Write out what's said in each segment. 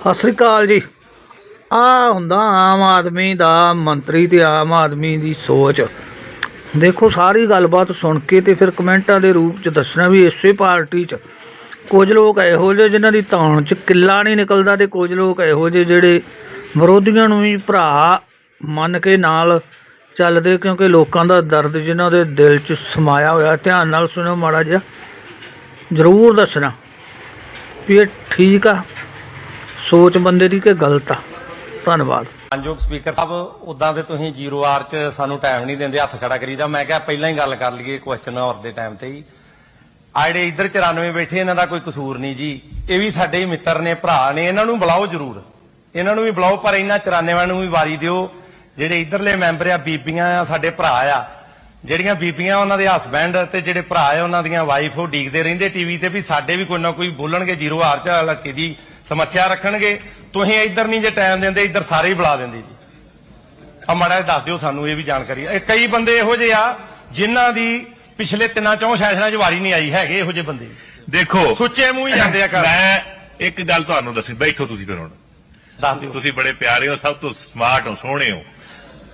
ਸਤਿ ਸ੍ਰੀ ਅਕਾਲ ਜੀ। ਆ ਹੁੰਦਾ ਆਮ ਆਦਮੀ ਦਾ ਮੰਤਰੀ ਤੇ ਆਮ ਆਦਮੀ ਦੀ ਸੋਚ। ਦੇਖੋ, ਸਾਰੀ ਗੱਲਬਾਤ ਸੁਣ ਕੇ ਤੇ ਫਿਰ ਕਮੈਂਟਾਂ ਦੇ ਰੂਪ ਚ ਦੱਸਣਾ ਵੀ ਇਸੇ ਪਾਰਟੀ ਚ ਕੁਝ ਲੋਕ ਇਹੋ ਜਿਹੇ ਜਿਨ੍ਹਾਂ ਦੀ ਧੌਣ ਚ ਕਿੱਲਾ ਨਹੀਂ ਨਿਕਲਦਾ ਤੇ ਕੁਝ ਲੋਕ ਇਹੋ ਜਿਹੇ ਜਿਹੜੇ ਵਿਰੋਧੀਆਂ ਨੂੰ ਵੀ ਭਰਾ ਮੰਨ ਕੇ ਨਾਲ ਚੱਲਦੇ ਕਿਉਂਕਿ ਲੋਕਾਂ ਦਾ ਦਰਦ ਜਿਨ੍ਹਾਂ ਦੇ ਦਿਲ ਚ ਸਮਾਇਆ ਹੋਇਆ। ਧਿਆਨ ਨਾਲ ਸੁਣੋ ਮਾੜਾ ਜਿਹਾ। ਜ਼ਰੂਰ ਦੱਸਣਾ ਵੀ ਇਹ ਠੀਕ ਆ। ਸੋਚ ਬੰਦੇ ਦੀ ਕਿ ਗਲਤ ਆ। ਧੰਨਵਾਦ। ਮਾਨਯੋਗ ਸਪੀਕਰ ਸਾਹਿਬ ਉਦਾਂ ਤੇ ਤੁਸੀਂ ਜ਼ੀਰੋ ਆਰ ਚ ਸਾਨੂੰ ਟਾਈਮ ਨਹੀਂ ਦਿੰਦੇ, ਹੱਥ ਖੜਾ ਕਰੀਦਾ। ਮੈਂ ਕਿਹਾ ਪਹਿਲਾਂ ਹੀ ਗੱਲ ਕਰ ਲਈਏ ਕੁਐਸਚਨ ਆਵਰ ਦੇ ਟਾਈਮ ਤੇ ਹੀ। ਆ ਇੱਧਰ 94 ਬੈਠੇ, ਇਹਨਾਂ ਦਾ ਕੋਈ ਕਸੂਰ ਨਹੀਂ ਜੀ। ਇਹ ਵੀ ਸਾਡੇ ਹੀ ਮਿੱਤਰ ਨੇ, ਭਰਾ ਨੇ, ਇਹਨਾਂ ਨੂੰ ਬੁਲਾਓ ਜ਼ਰੂਰ। ਇਹਨਾਂ ਨੂੰ ਵੀ ਬੁਲਾਓ, ਪਰ ਇਹਨਾਂ 94 ਨੂੰ ਵੀ ਵਾਰੀ ਦਿਓ। ਜਿਹੜੇ ਇੱਧਰਲੇ ਮੈਂਬਰ ਆ, ਬੀਬੀਆਂ ਆ, ਸਾਡੇ ਭਰਾ ਆ। ਜਿਹੜੀਆਂ ਬੀਬੀਆਂ ਉਹਨਾਂ ਦੇ ਹਸਬੈਂਡ ਤੇ ਜਿਹੜੇ ਭਰਾ ਆ, ਉਹਨਾਂ ਦੀਆਂ ਵਾਈਫ ਉਹ ਡੀਕਦੇ ਰਹਿੰਦੇ ਟੀਵੀ ਤੇ ਵੀ ਸਾਡੇ ਵੀ ਕੋਈ ਨਾ ਕੋਈ ਬੋਲਣਗੇ ਜ਼ੀਰੋ ਆਰ ਚ ਇਲਾਕੇ ਦੀ। ਸਮੱਸਿਆ ਰੱਖਣਗੇ ਤੁਸੀਂ ਇੱਧਰ ਨਹੀਂ ਜੇ ਟਾਈਮ ਦਿੰਦੇ ਇੱਧਰ ਸਾਰੇ ਹੀ ਬੁਲਾ ਦਿੰਦੇ ਜੀ। ਆ ਮਾੜਾ ਦੱਸ ਦਿਓ ਸਾਨੂੰ ਇਹ ਵੀ ਜਾਣਕਾਰੀ। ਇਹ ਕਈ ਬੰਦੇ ਇਹੋ ਜਿਹੇ ਆ ਜਿਨ੍ਹਾਂ ਦੀ ਪਿਛਲੇ ਤਿੰਨਾਂ ਚੌਂ ਸੈਸ਼ਨਾਂ 'ਚ ਵਾਰੀ ਨਹੀਂ ਆਈ ਹੈਗੇ ਇਹੋ ਜਿਹੇ ਬੰਦੇ ਦੇਖੋ ਸੁੱਚੇ ਮੂੰਹ ਹੀ ਜਾਂਦੇ ਆ ਕਰ ਮੈਂ ਇੱਕ ਗੱਲ ਤੁਹਾਨੂੰ ਦੱਸੀ ਬੈਠੋ ਤੁਸੀਂ ਫਿਰ ਹੁਣ। ਦੱਸ ਦਿਓ। ਤੁਸੀਂ ਬੜੇ ਪਿਆਰੇ ਹੋ ਸਭ ਤੋਂ ਸਮਾਰਟ ਹੋ ਸੋਹਣੇ ਹੋ।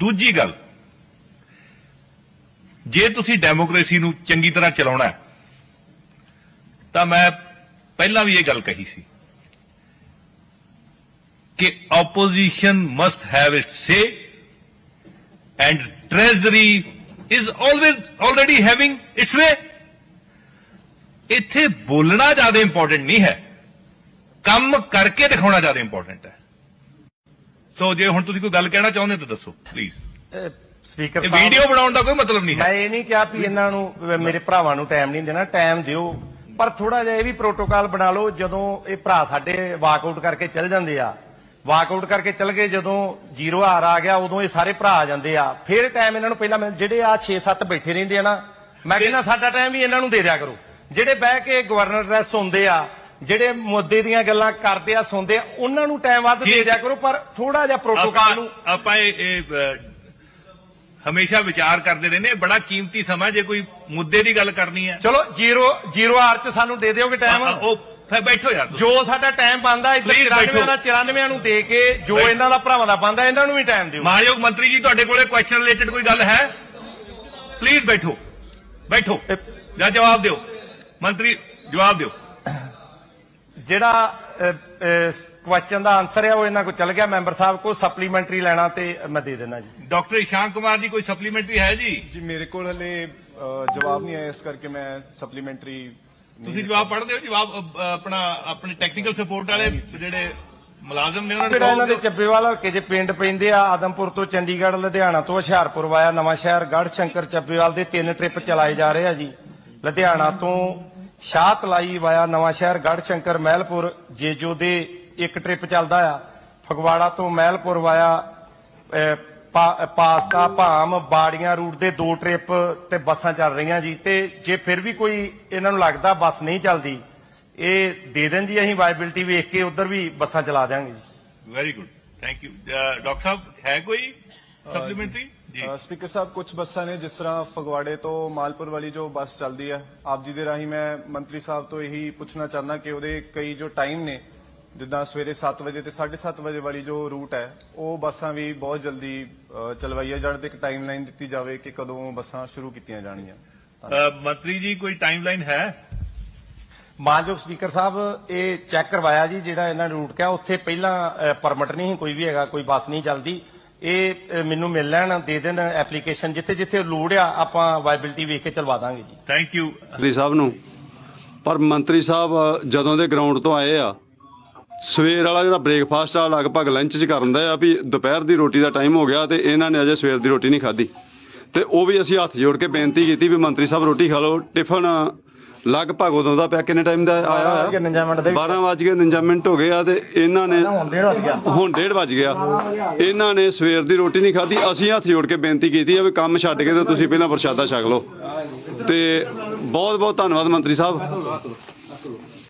ਦੂਜੀ ਗੱਲ ਜੇ ਤੁਸੀਂ ਡੈਮੋਕ੍ਰੇਸੀ ਨੂੰ ਚੰਗੀ ਤਰ੍ਹਾਂ ਚਲਾਉਣਾ ਹੈ, ਤਾਂ ਮੈਂ ਪਹਿਲਾਂ ਵੀ ਇਹ ਗੱਲ ਕਹੀ ਸੀ ਕਿ opposition must have its say and treasury is always already having its way. ਇੱਥੇ ਬੋਲਣਾ ਜ਼ਿਆਦਾ ਇੰਪੋਰਟੈਂਟ ਨਹੀਂ ਹੈ ਕੰਮ ਕਰਕੇ ਦਿਖਾਉਣਾ ਜ਼ਿਆਦਾ ਇੰਪੋਰਟੈਂਟ ਹੈ। ਸੋ ਜੇ ਹੁਣ ਤੁਸੀਂ ਕੋਈ ਗੱਲ ਕਹਿਣਾ ਚਾਹੁੰਦੇ ਹੋ ਤਾਂ ਦੱਸੋ ਪਲੀਜ਼ ਸਪੀਕਰ ਇਹ ਵੀਡੀਓ ਬਣਾਉਣ ਦਾ ਕੋਈ ਮਤਲਬ ਨਹੀਂ ਮੈਂ ਹੈ ਇਹ ਨਹੀਂ ਕਿਹਾ ਵੀ ਇਹਨਾਂ ਨੂੰ ਮੇਰੇ ਭਰਾਵਾਂ ਨੂੰ ਟਾਈਮ ਨਹੀਂ ਦੇਣਾ ਟਾਈਮ ਦਿਓ। ਪਰ ਥੋੜਾ ਜਿਹਾ ਇਹ ਵੀ ਪ੍ਰੋਟੋਕਾਲ ਬਣਾ ਲਓ ਜਦੋਂ ਇਹ ਭਰਾ ਸਾਡੇ ਵਾਕਆਊਟ ਕਰਕੇ ਚੱਲ ਜਾਂਦੇ ਆ। ਵਾਕਆਊਟ ਕਰਕੇ ਚੱਲ ਗਏ ਜਦੋਂ ਜ਼ੀਰੋ ਹਾਰ ਆ ਗਿਆ ਉਦੋਂ ਇਹ ਸਾਰੇ ਭਰਾ ਆ ਜਾਂਦੇ ਆ। ਫਿਰ ਟਾਈਮ ਇਹਨਾਂ ਨੂੰ ਪਹਿਲਾਂ ਮਿਲ ਜਿਹੜੇ ਆ 6-7 ਬੈਠੇ ਰਹਿੰਦੇ ਆ ਨਾ ਮੈਂ ਕਹਿੰਦਾ ਸਾਡਾ ਟਾਈਮ ਵੀ ਇਹਨਾਂ ਨੂੰ ਦੇ ਦਿਆ ਕਰੋ। ਜਿਹੜੇ ਬਹਿ ਕੇ ਗਵਰਨਰ ਡਰੈਸ ਸੁਣਦੇ ਆ ਜਿਹੜੇ ਮੁੱਦੇ ਦੀਆਂ ਗੱਲਾਂ ਕਰਦੇ ਆ ਸੁਣਦੇ ਆ ਉਹਨਾਂ ਨੂੰ ਟਾਈਮ ਵੱਧ ਦੇ। ਦਿਆ ਕਰੋ ਪਰ ਥੋੜਾ ਜਿਹਾ ਪ੍ਰੋਟੋਕਾਲ ਨੂੰ ਆਪਾਂ ਇਹ ਹਮੇਸ਼ਾ ਵਿਚਾਰ ਕਰਦੇ ਰਹਿੰਦੇ ਬੜਾ ਕੀਮਤੀ ਸਮਾਂ ਜੇ ਕੋਈ ਮੁੱਦੇ ਦੀ ਗੱਲ ਕਰਨੀ ਹੈ ਚਲੋ ਜ਼ੀਰੋ ਜ਼ੀਰੋ ਆਰ ਚ ਸਾਨੂੰ ਦੇ ਦਿਓਗੇ ਟਾਈਮ ਉਹ ਫਿਰ ਬੈਠੋ ਯਾਰ। ਜੋ ਸਾਡਾ ਟਾਈਮ ਬੰਦਾ ਇੱਧਰ Please 94 ਬੈਠੋ। ਦਾ 94 ਨੂੰ ਦੇ ਕੇ ਜੋ। ਇਹਨਾਂ ਦਾ ਭਰਾਵਾਂ ਦਾ ਬੰਦਾ ਇਹਨਾਂ ਨੂੰ ਵੀ ਟਾਈਮ ਦਿਓ ਮਾਨਯੋਗ ਮੰਤਰੀ ਜੀ ਤੁਹਾਡੇ ਕੋਲੇ ਕੁਐਸਚਨ ਰਿਲੇਟਡ ਕੋਈ ਗੱਲ ਹੈ ਪਲੀਜ਼ ਬੈਠੋ ਬੈਠੋ ਜਾਂ ਜਵਾਬ ਦਿਓ ਮੰਤਰੀ ਜਵਾਬ ਦਿਓ ਜਿਹੜਾ ਕੁਐਸਚਨ ਦਾ ਆਨਸਰ ਹੈ ਉਹ ਇਹਨਾਂ ਕੋ ਚੱਲ ਗਿਆ। ਮੈਂਬਰ ਸਾਹਿਬ ਕੋ ਸਪਲੀਮੈਂਟਰੀ ਲੈਣਾ ਤੇ ਮੈਂ ਦੇ ਦੇਣਾ ਜੀ। ਡਾਕਟਰ ਇਸ਼ਾਨ ਕੁਮਾਰ ਜੀ ਕੋਈ ਸਪਲੀਮੈਂਟਰੀ ਹੈ ਜੀ? ਜੀ ਮੇਰੇ ਕੋਲ ਹਲੇ ਜਵਾਬ ਨਹੀਂ ਆਇਆ ਇਸ ਕਰਕੇ ਮੈਂ ਸਪਲੀਮੈਂਟਰੀ ਤੁਸੀਂ ਜਵਾਬ ਪੜ੍ਹਦੇ ਹੋ? ਜਵਾਬ ਆਪਣਾ ਆਪਣੇ ਟੈਕਨੀਕਲ ਸਪੋਰਟ ਵਾਲੇ ਜਿਹੜੇ ਮੁਲਾਜ਼ਮ ਨੇ ਉਹਨਾਂ ਜਿਹੜਾ ਇਹਨਾਂ ਦੇ ਨੂੰ ਚੱਬੇਵਾਲ ਹਲਕੇ 'ਚ ਪਿੰਡ ਪੈਂਦੇ ਆ ਆਦਮਪੁਰ ਤੋਂ ਚੰਡੀਗੜ੍ਹ ਲੁਧਿਆਣਾ ਤੋਂ ਹੁਸ਼ਿਆਰਪੁਰ ਵਾਇਆ ਨਵਾਂ ਸ਼ਹਿਰ ਗੜ੍ਹ ਸ਼ੰਕਰ ਚੱਬੇਵਾਲ ਦੇ ਤਿੰਨ ਟ੍ਰਿਪ ਚਲਾਏ ਜਾ ਰਹੇ ਆ ਜੀ। ਲੁਧਿਆਣਾ ਤੋਂ ਸ਼ਾਹਤਲਾਈ ਵਾਇਆ ਨਵਾਂ ਸ਼ਹਿਰ ਗੜ ਸ਼ੰਕਰ ਮਹਿਲਪੁਰ, ਜੇਜੋ ਦੇ ਇੱਕ ਟ੍ਰਿਪ ਚੱਲਦਾ ਆ। ਫਗਵਾੜਾ ਤੋਂ Mahilpur via pasta, Bham, ਬਾੜੀਆਂ route ਦੇ ਦੋ ਟ੍ਰਿਪ ਤੇ ਬੱਸਾਂ ਚੱਲ ਰਹੀਆਂ ਜੀ। ਤੇ ਜੇ ਫਿਰ ਵੀ ਕੋਈ ਇਹਨਾਂ ਨੂੰ ਲੱਗਦਾ ਬੱਸ ਨਹੀਂ ਚੱਲਦੀ, ਇਹ ਦੇ ਦੇਣ ਜੀ ਅਸੀਂ ਵਾਇਬਿਲਟੀ ਵੇਖ ਕੇ ਉਧਰ ਵੀ ਬੱਸਾਂ ਚਲਾ ਦਿਆਂਗੇ ਜੀ। Very good thank you doctor ਸਾਹਿਬ, ਹੈ ਕੋਈ ਸਪਲੀਮੈਂਟਰੀ ਸਪੀਕਰ ਸਾਹਿਬ ਕੁਝ ਬੱਸਾਂ ਨੇ ਜਿਸ ਤਰ੍ਹਾਂ ਫਗਵਾੜੇ ਤੋਂ ਮਾਲਪੁਰ ਵਾਲੀ ਜੋ ਬੱਸ ਚੱਲਦੀ ਹੈ ਆਪ ਜੀ ਦੇ ਰਾਹੀਂ ਮੈਂ ਮੰਤਰੀ ਸਾਹਿਬ ਤੋਂ ਇਹੀ ਪੁੱਛਣਾ ਚਾਹੁੰਦਾ ਕਿ ਉਹਦੇ ਕਈ ਜੋ ਟਾਈਮ ਨੇ ਜਿੱਦਾਂ ਸਵੇਰੇ 7 ਵਜੇ ਤੇ 7:30 ਵਜੇ ਵਾਲੀ ਜੋ ਰੂਟ ਹੈ ਉਹ ਬੱਸਾਂ ਵੀ ਬਹੁਤ ਜਲਦੀ ਚਲਵਾਈਆਂ ਜਾਣ ਤੇ ਇੱਕ ਟਾਈਮਲਾਈਨ ਦਿੱਤੀ ਜਾਵੇ ਕਿ ਕਦੋਂ ਬੱਸਾਂ ਸ਼ੁਰੂ ਕੀਤੀਆਂ ਜਾਣਗੀਆਂ। ਮੰਤਰੀ ਜੀ ਕੋਈ ਟਾਈਮਲਾਈਨ ਹੈ? ਮਾਨਯੋਗ ਸਪੀਕਰ ਸਾਹਿਬ ਇਹ ਚੈੱਕ ਕਰਵਾਇਆ ਜੀ ਜਿਹੜਾ ਇਹਨਾਂ ਨੇ ਰੂਟ ਕਿਹਾ ਉੱਥੇ ਪਹਿਲਾਂ ਪਰਮਿਟ ਨਹੀਂ ਸੀ ਕੋਈ ਵੀ ਹੈਗਾ ਕੋਈ ਬੱਸ ਨਹੀਂ ਚੱਲਦੀ। ਇਹ ਮੈਨੂੰ ਮਿਲ ਲੈਣ ਦੇ ਦੇਣ ਐਪਲੀਕੇਸ਼ਨ ਜਿੱਥੇ ਜਿੱਥੇ ਲੋੜ ਆ ਆਪਾਂ ਵਾਇਬਿਲਿਟੀ ਵੇਖ ਕੇ ਚਲਵਾ ਦਾਂਗੇ ਜੀ। ਥੈਂਕ ਯੂ ਮੰਤਰੀ ਸਾਹਿਬ ਨੂੰ। ਪਰ ਮੰਤਰੀ ਸਾਹਿਬ ਜਦੋਂ ਦੇ ਗਰਾਊਂਡ ਤੋਂ ਆਏ ਆ ਸਵੇਰ ਵਾਲਾ ਜਿਹੜਾ ਬ੍ਰੇਕਫਾਸਟ ਆ ਲਗਭਗ ਲੰਚ 'ਚ ਕਰਨ ਦਾ ਆ ਵੀ ਦੁਪਹਿਰ ਦੀ ਰੋਟੀ ਦਾ ਟਾਈਮ ਹੋ ਗਿਆ ਤੇ ਇਹਨਾਂ ਨੇ ਅਜੇ ਸਵੇਰ ਦੀ ਰੋਟੀ ਨਹੀਂ ਖਾਧੀ। ਤੇ ਉਹ ਵੀ ਅਸੀਂ ਹੱਥ ਜੋੜ ਕੇ ਬੇਨਤੀ ਕੀਤੀ ਵੀ ਮੰਤਰੀ ਸਾਹਿਬ ਰੋਟੀ ਖਾ ਲਓ ਟਿਫਨ ਲਗਭਗ ਉਦੋਂ ਦਾ ਪਿਆ ਕਿੰਨੇ ਟਾਈਮ ਦਾ ਆਇਆ ਹੋਇਆ? 12 ਵਜ ਕੇ 49 ਮਿੰਟ ਹੋ ਗਏ ਆ ਤੇ ਇਹਨਾਂ ਨੇ ਹੁਣ 1:30 ਵਜ ਗਿਆ। ਇਹਨਾਂ ਨੇ ਸਵੇਰ ਦੀ ਰੋਟੀ ਨਹੀਂ ਖਾਧੀ। ਅਸੀਂ ਹੱਥ ਜੋੜ ਕੇ ਬੇਨਤੀ ਕੀਤੀ ਆ ਵੀ ਕੰਮ ਛੱਡ ਕੇ ਤੇ ਤੁਸੀਂ ਪਹਿਲਾਂ ਪ੍ਰਸ਼ਾਦਾ ਛਕ ਲਓ। ਤੇ ਬਹੁਤ ਬਹੁਤ ਧੰਨਵਾਦ ਮੰਤਰੀ ਸਾਹਿਬ।